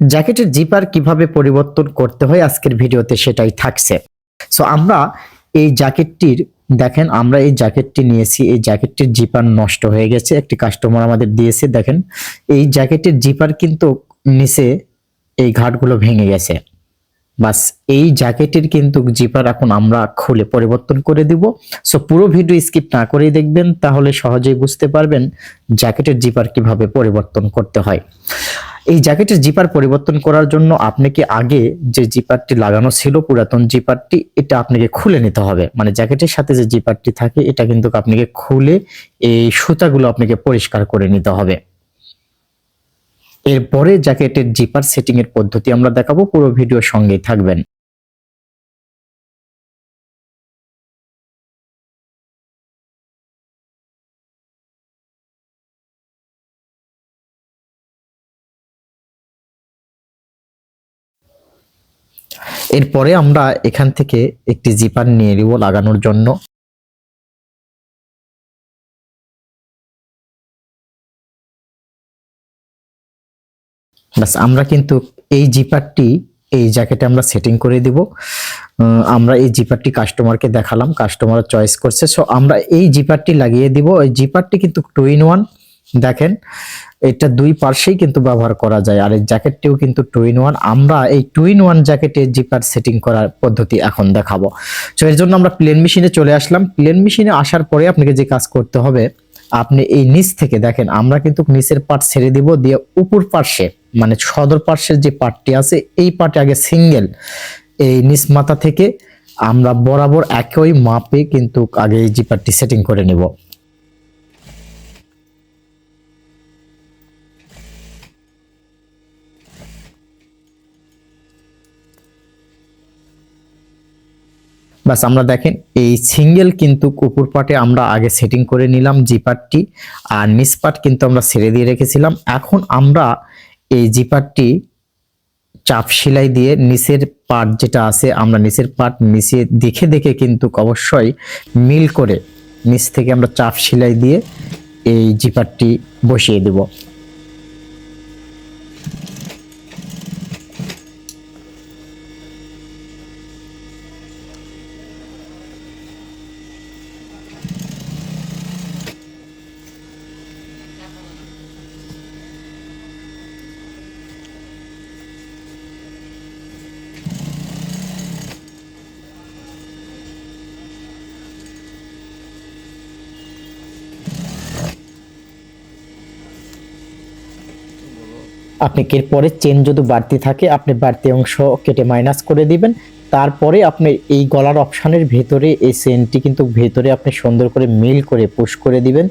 জ্যাকেটের জিপার কীভাবে পরিবর্তন করতে হয় আজকের ভিডিওতে সেটাই থাকছে। সো আমরা এই জ্যাকেটটির, দেখেন আমরা এই জ্যাকেটটি নিয়েছি, এই জ্যাকেটটির জিপার নষ্ট হয়ে গেছে, একটি কাস্টমার আমাদের দিয়েছে, দেখেন। এই জ্যাকেটের জিপার কিন্তু নিচে এই ঘাটগুলো ভেঙে গেছে। বাস, এই জ্যাকেটের কিন্তু জিপার এখন আমরা খুলে পরিবর্তন করে দিব। সো পুরো ভিডিও স্কিপ না করেই দেখবেন, তাহলে সহজেই বুঝতে পারবেন জ্যাকেটের জিপার কীভাবে পরিবর্তন করতে হয়। এই জ্যাকেটের জিপার পরিবর্তন করার জন্য আপনাকে আগে যে জিপারটি লাগানো ছিল পুরাতন জিপারটি, এটা আপনাকে খুলে নিতে হবে। মানে জ্যাকেটের সাথে যে জিপারটি থাকে, এটা কিন্তু আপনাকে খুলে এই সুতাগুলো আপনাকে পরিষ্কার করে নিতে হবে। এরপরে জ্যাকেটের জিপার সেটিংয়ের পদ্ধতি আমরা দেখাবো। পুরো ভিডিও সঙ্গেই থাকবেন। এরপরে আমরা এখান থেকে একটি জিপার নিয়ে নিব লাগানোর জন্য। আমরা কিন্তু এই জিপারটি এই জ্যাকেটে আমরা সেটিং করে দিব। আমরা এই জিপারটি কাস্টমারকে দেখালাম কাস্টমার চয়েস করছে। সো আমরা এই জিপারটি লাগিয়ে দিব। এই জিপারটি কিন্তু টু ইন ওয়ান দেখেন এটা দুই পার্শ্বেই কিন্তু ব্যবহার করা যায়। আর এই জ্যাকেটটিও কিন্তু টু ইন ওয়ান আমরা এই টু ইন ওয়ান জ্যাকেটে জিপার সেটিং করার পদ্ধতি এখন দেখাবো। তো এর জন্য আমরা প্লেন মেশিনে চলে আসলাম। প্লেন মেশিনে আসার পরে আপনাকে যে কাজ করতে হবে, আপনি এই নিচ থেকে দেখেন, আমরা কিন্তু নিচের পার্ট ছেড়ে দিব দিয়ে উপর পার্শ্বে মানে সদর পার্শ্বের যে পার্টটি আছে, এই পার্টে আগে সিঙ্গেল, এই নিচ মাথা থেকে আমরা বরাবর একই মাপে কিন্তু আগে এই জিপারটি সেটিং করে নিব। বাস আমরা দেখেন, এই সিঙ্গেল কিন্তু কুকুর পাটে আমরা আগে সেটিং করে নিলাম জিপারটি, আর নিচ পাট কিন্তু আমরা ছেড়ে দিয়ে রেখেছিলাম। এখন আমরা এই জিপারটি চাপ সেলাই দিয়ে নিচের পার্ট যেটা আছে, আমরা নিচের পার্ট নিচে দেখে দেখে কিন্তু অবশ্যই মিল করে নিচ থেকে আমরা চাপ সেলাই দিয়ে এই জিপারটি বসিয়ে দেব। আপনি এরপরে চেন যদি বাড়তি থাকে, আপনি বাড়তি অংশ কেটে মাইনাস করে দিবেন। তারপরে আপনি এই গলার অপশানের ভেতরে, এই চেনটি কিন্তু ভেতরে আপনি সুন্দর করে মিল করে পুশ করে দিবেন।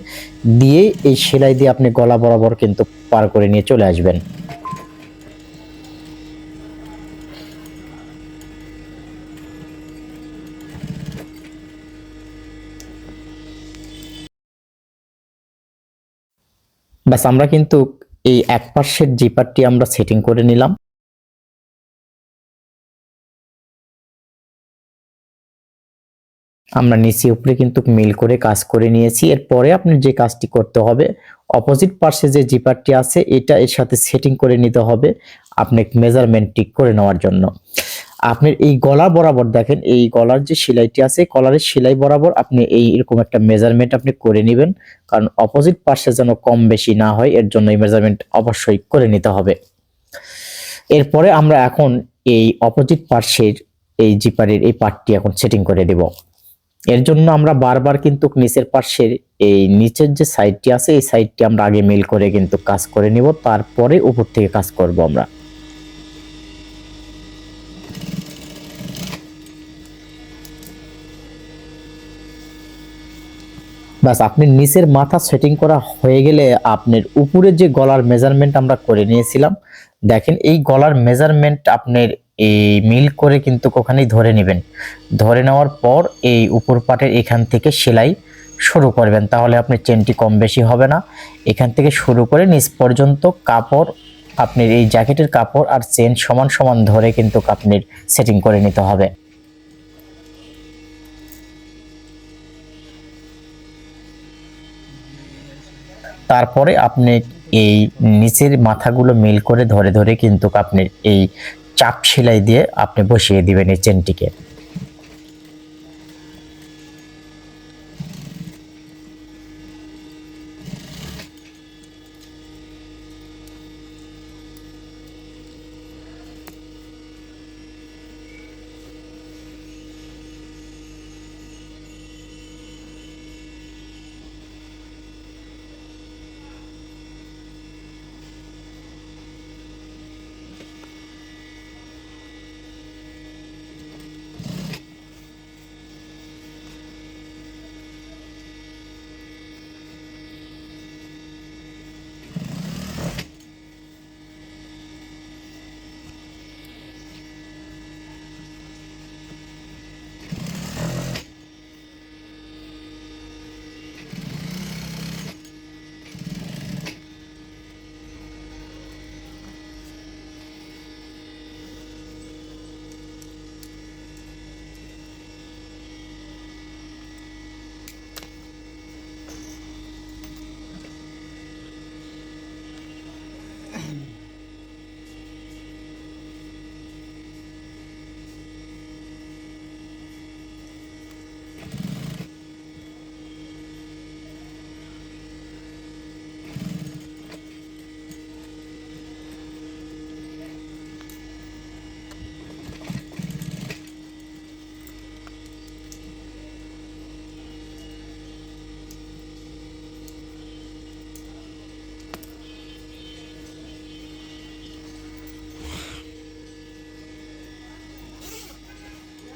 দিয়ে এই সেলাই দিয়ে আপনি গলা বরাবর কিন্তু পার করে নিয়ে চলে আসবেন। ব্যাস, আমরা কিন্তু এই এক পার্শ্বের জিপারটি আমরা সেটিং করে নিলাম। আমরা নিচে উপরে কিন্তু মিল করে কাজ করে নিয়েছি। এরপরে আপনি যে কাজটি করতে হবে, অপোজিট পার্শ্বে যে জিপারটি আছে, এটা এর সাথে সেটিং করে নিতে হবে। আপনি মেজারমেন্ট ঠিক করে নেওয়ার জন্য। আপনার এই গলা বরাবর দেখেন, এই গলার যে সেলাইটি আছে, কলারের সেলাই বরাবর আপনি এই এরকম একটা মেজারমেন্ট আপনি করে নেবেন। কারণ অপোজিট পার্শ্বে যেন কম বেশি না হয়, এর জন্য এই মেজারমেন্ট অবশ্যই করে নিতে হবে। এরপরে আমরা এখন এই অপোজিট পার্শ্বের এই জিপারের এই পার্টটি এখন সেটিং করে দেব। এর জন্য আমরা বারবার কিন্তু নিচের পার্শ্বের এই নিচের যে সাইডটি আছে, এই সাইডটি আমরা আগে মিল করে কিন্তু কাজ করে নিব। তারপরে উপর থেকে কাজ করব আমরা। বাস আপনি নিচের মাথা সেটিং করা হয়ে গেলে আপনার উপরের যে গলার মেজারমেন্ট আমরা করে নিয়েছিলাম, দেখেন এই গলার মেজারমেন্ট আপনার এই মিল করে কিন্তু ওখানেই ধরে নেবেন। ধরে নেওয়ার পর এই উপর পাটের এখান থেকে সেলাই শুরু করবেন, তাহলে আপনার চেনটি কম বেশি হবে না। এখান থেকে শুরু করে নিচ পর্যন্ত কাপড়, আপনার এই জ্যাকেটের কাপড় আর চেন সমান সমান ধরে কিন্তু আপনার সেটিং করে নিতে হবে। তারপরে আপনি এই নিচের মাথাগুলো মিল করে ধরে ধরে কিন্তু আপনি এই চাপ সেলাই দিয়ে আপনি বসিয়ে দিবেন এই চেনটিকে।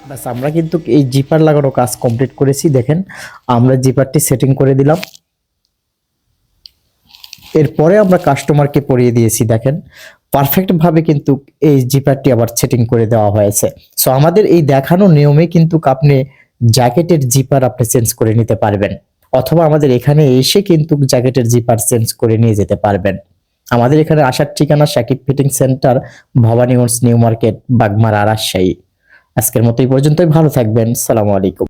ব্যাস, আমরা কিন্তু এই জিপার লাগানো কাজ কমপ্লিট করেছি, দেখেন। আমরা জিপারটি সেটিং করে দিলাম। এরপরে আমরা কাস্টমারকে পরিয়ে দিয়েছি, দেখেন। পারফেক্ট ভাবে কিন্তু এই জিপারটি আবার সেটিং করে দেওয়া হয়েছে। সো আমাদের এই দেখানো নিয়মে কিন্তু আপনি জ্যাকেটের জিপার আপনি চেঞ্জ করে নিতে পারবেন। অথবা আমাদের এখানে এসে কিন্তু জ্যাকেটের জিপার চেঞ্জ করে নিয়ে যেতে পারবেন। আমাদের এখানে আসার ঠিকানা Sakib fitting centre Bhabaniganj new market, Bagmara, Rajshahi. আজকের মতো এই পর্যন্তই। ভালো থাকবেন। সালামু আলাইকুম।